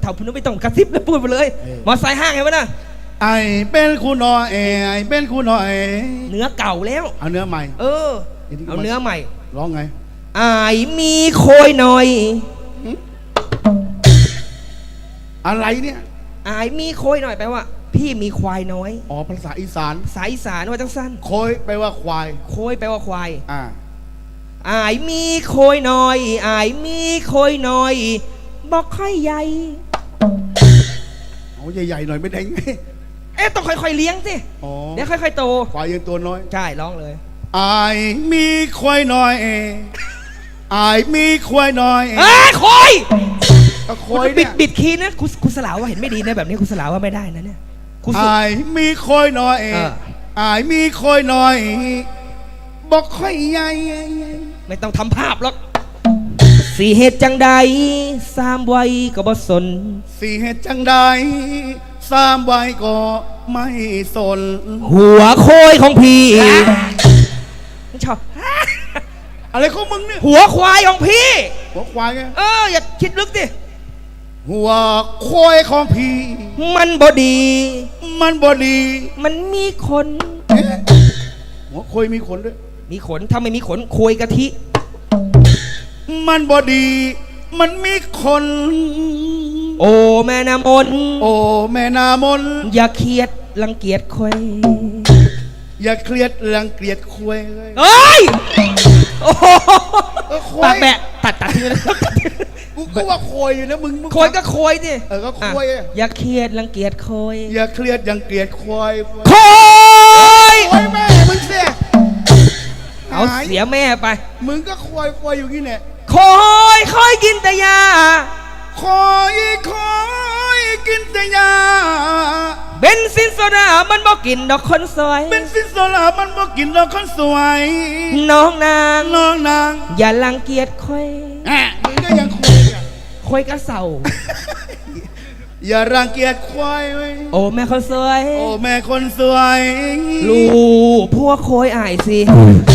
เถ่าพุนไม่ต้องกระซิบแล้วพูดไปเลย มอไซค์ห้างไงวะน่ะไอเป็นคุณน้อยไอเป็นคุณน้อย เนื้อเก่าแล้ว เอาเนื้อใหม่ เออ เอาเนื้อใหม่ ร้องไงอายมีโคยหน่อย อะไรเนี่ยอายมีโคยหน่อยแปลว่า พี่มีควายน้อย อ๋อภาษาอีสานสายอีสานว่าจังสั้นโคยแปลว่าควาย โคยแปลว่าควาย อ่าอายมีโคยหน่อยอายมีโคยหน่อย บอกค่อยใหญ่ เอาใหญ่ๆหน่อยไม่ได้ไงเอ๊ะต้องค่อยๆเลี้ยงสิ อ๋อเดี๋ยวค่อยๆโต ควายยังตัวน้อย ใช่ร้องเลยไอมีควายน้อยไอมีควายน้อยเอ้ยโคยก็คคุณอยบิเนี่ดยบิดคีย์นะคุณคุณสลาวว่าเห็นไม่ดีนะแบบนี้คุณสลาวว่าไม่ได้นะเนี่ยคุณไอสุมีควายน้อยเออไอมีควายน้อยบอกค่อยใหญ่ ไม่ต้องทำภาพหรอก สี่เหตุจังใดสามวัยก็บ่สน สี่เหตุจังใดสามใบก็ไม่สน หัวโคยของพี่ไม่ชอบอะไรของมึงเนี่ยหัวควายของพี่ หัวควายไงเอออย่าคิดลึกดิหัวควายของพี่ มันบดี มันบอดี มันมีขนเอ๊ะหัวควายมีขนด้วย มีขนถ้าไม่มีขนโคยกะทิ มันบอดี มันมีขนโอ้แม่น้ำมนต์โอ้แม่นามน อย่าเครียดรังเกียจคอยอย่าเครียดรังเกียจควายเลยเอ้ยโอ้โหเออควาปากยแบะตัดตัดทิ้งเลยกูก็ว่าควายอยู่นะมึงมึงโคยก็โคยดิเออก็โคยะอย่าเครียดรังเกียจคอยอย่าเครียดยังเกลียดควายโคยควายแม่มึงเสียเอาเสียแม่ไป มึงก็ควายควายอยู่ที่เนี่ย คอยคอยกินแต่ยา คอยคอยกินแต่ยา เบนซินโซดามันบอกกินดอกคนสวย เป็นสินสลามันบ่กินดอกคนสวยน้องนาง น้องนางอย่ารังเกียจคอยแอะมึงก็ยังควายอะคอยกระเสาอย่ารังเกียจควายเว้ยโอ้แม่คนสวย โอ้แม่คนสวย ลูกพวกโคยอายสิเ